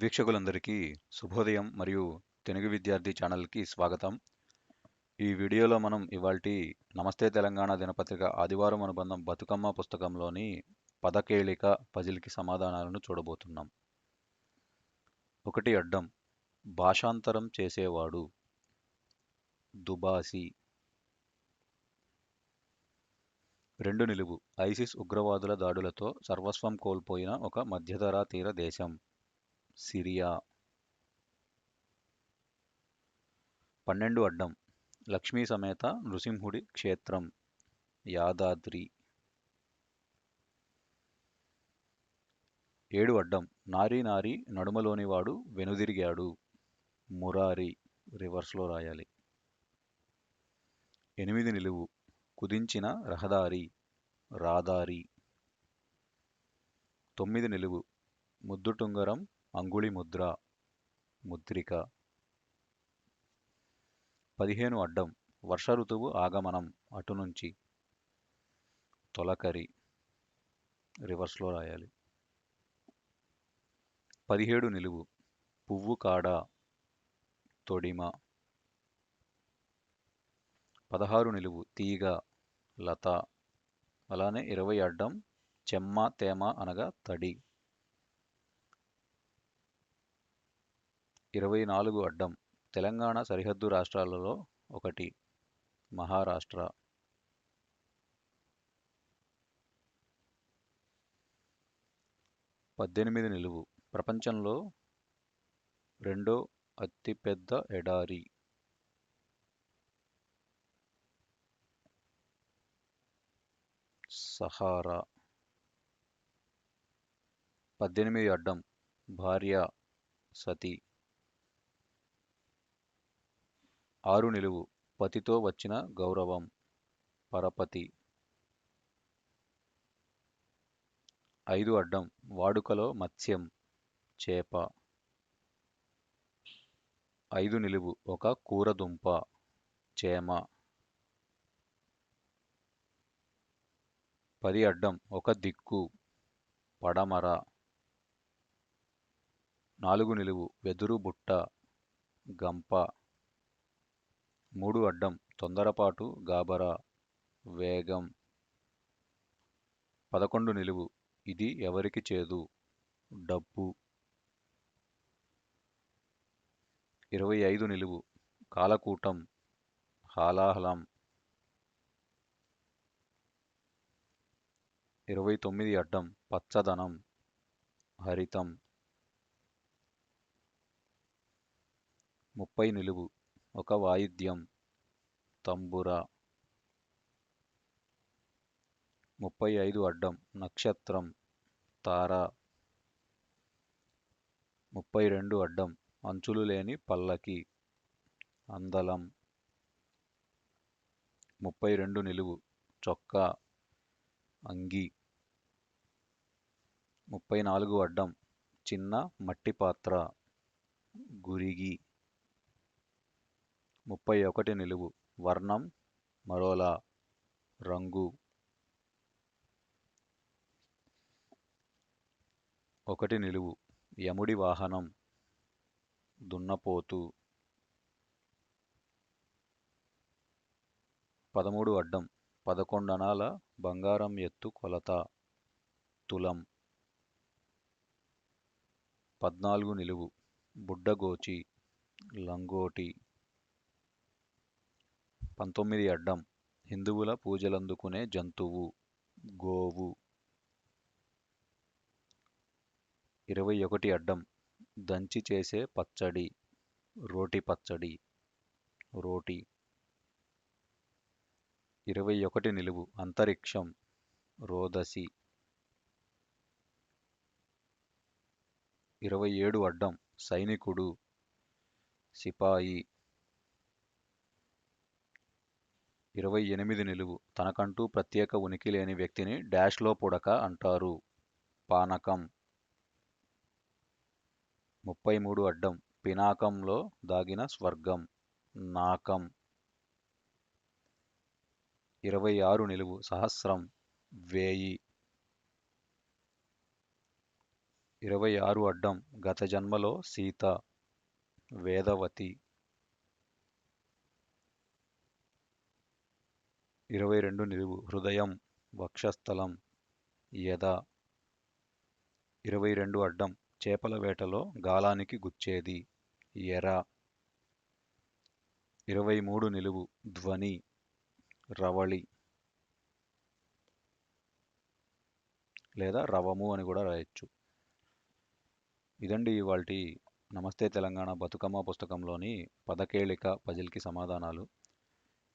వీక్షకులందరికీ శుభోదయం మరియు తెలుగు విద్యార్థి ఛానల్కి స్వాగతం. ఈ వీడియోలో మనం ఇవాల్టి నమస్తే తెలంగాణ దినపత్రిక ఆదివారం అనుబంధం బతుకమ్మ పుస్తకంలోని పదకేళిక పజిల్కి సమాధానాలను చూడబోతున్నాం. ఒకటి అడ్డం భాషాంతరం చేసేవాడు. దుబాసి. రెండు నిలువు ఐసిస్ ఉగ్రవాదుల దాడులతో సర్వస్వం కోల్పోయిన ఒక మధ్యధరా తీర దేశం. సిరియా. పన్నెండు అడ్డం. లక్ష్మీ సమేత నృసింహుడి క్షేత్రం. యాదాద్రి. ఏడు అడ్డం. నారీ నారీ నడుమలోనివాడు వెనుదిరిగాడు. మురారి రివర్స్లో రాయాలి. ఎనిమిది నిలువు. కుదించిన రహదారి. రాదారి. తొమ్మిది నిలువు. ముద్దుటుంగరం అంగుళి ముద్ర ముద్రిక. పదిహేను అడ్డం వర్ష ఋతువు ఆగమనం అటు నుంచి. తొలకరి రివర్స్లో రాయాలి. పదిహేడు నిలువు పువ్వు కాడ తొడిమ. పదహారు నిలువు తీగ లత. అలానే ఇరవై అడ్డం చెమ్మ తేమ అనగా తడి. ఇరవై నాలుగు అడ్డం తెలంగాణ సరిహద్దు రాష్ట్రాలలో ఒకటి మహారాష్ట్ర. పద్దెనిమిది నిలువు ప్రపంచంలో రెండో అతిపెద్ద ఎడారి. సహారా. పద్దెనిమిది అడ్డం భార్య సతి. ఆరు నిలువు. పతితో వచ్చిన గౌరవం. పరపతి. ఐదు అడ్డం. వాడుకలో మత్స్యం. చేప. ఐదు నిలువు. ఒక కూరదుంప. చేమ. పది అడ్డం. ఒక దిక్కు. పడమర. నాలుగు నిలువు. వెదురు బుట్ట. గంప. మూడు అడ్డం తొందరపాటు గాబరా వేగం. పదకొండు నిలువు ఇది ఎవరికి చేదు? డబ్బు. ఇరవై ఐదు నిలువు కాలకూటం హాలాహలం. ఇరవై తొమ్మిది అడ్డం పచ్చదనం హరితం. ముప్పై నిలువు ఒక వాయిద్యం. తంబుర. ముప్పై ఐదు అడ్డం. నక్షత్రం. తార. ముప్పై రెండు అడ్డం. అంచులు లేని పల్లకి. అందలం. ముప్పై రెండు నిలువు. చొక్కా. అంగి. ముప్పై నాలుగు అడ్డం. చిన్న మట్టి పాత్ర. గురిగి. ముప్పై ఒకటి నిలువు. వర్ణం మరోలా రంగు. ఒకటి నిలువు. యముడి వాహనం దున్నపోతు. పదమూడు అడ్డం. పదకొండనాల బంగారం ఎత్తు కొలత. తులం. పద్నాలుగు నిలువు. బుడ్డగోచి లంగోటి. పంతొమ్మిది అడ్డం హిందువుల పూజలందుకునే జంతువు గోవు. ఇరవై ఒకటి అడ్డం దంచి చేసే పచ్చడి రోటి పచ్చడి రోటి. ఇరవై ఒకటి నిలువు అంతరిక్షం రోదసి. ఇరవై ఏడు అడ్డం సైనికుడు సిపాయి. ఇరవై ఎనిమిది నిలువు. తనకంటూ ప్రత్యేక ఉనికి లేని వ్యక్తిని డాష్లో పుడక అంటారు. పానకం. ముప్పై మూడు అడ్డం. పినాకంలో దాగిన స్వర్గం. నాకం. ఇరవై ఆరు నిలువు. సహస్రం. వేయి. ఇరవై ఆరు అడ్డం. గత జన్మలో సీత. వేదవతి. ఇరవై రెండు నిలువు. హృదయం వక్షస్థలం. యద ఇరవై రెండు అడ్డం. చేపల వేటలో గాలానికి గుచ్చేది. ఎర. ఇరవై మూడు నిలువు. ధ్వని. రవళి. లేదా రవము అని కూడా రాయొచ్చు. ఇదండి ఇవాళ నమస్తే తెలంగాణ బతుకమ్మ పుస్తకంలోని పదకేళిక పజిల్కి సమాధానాలు.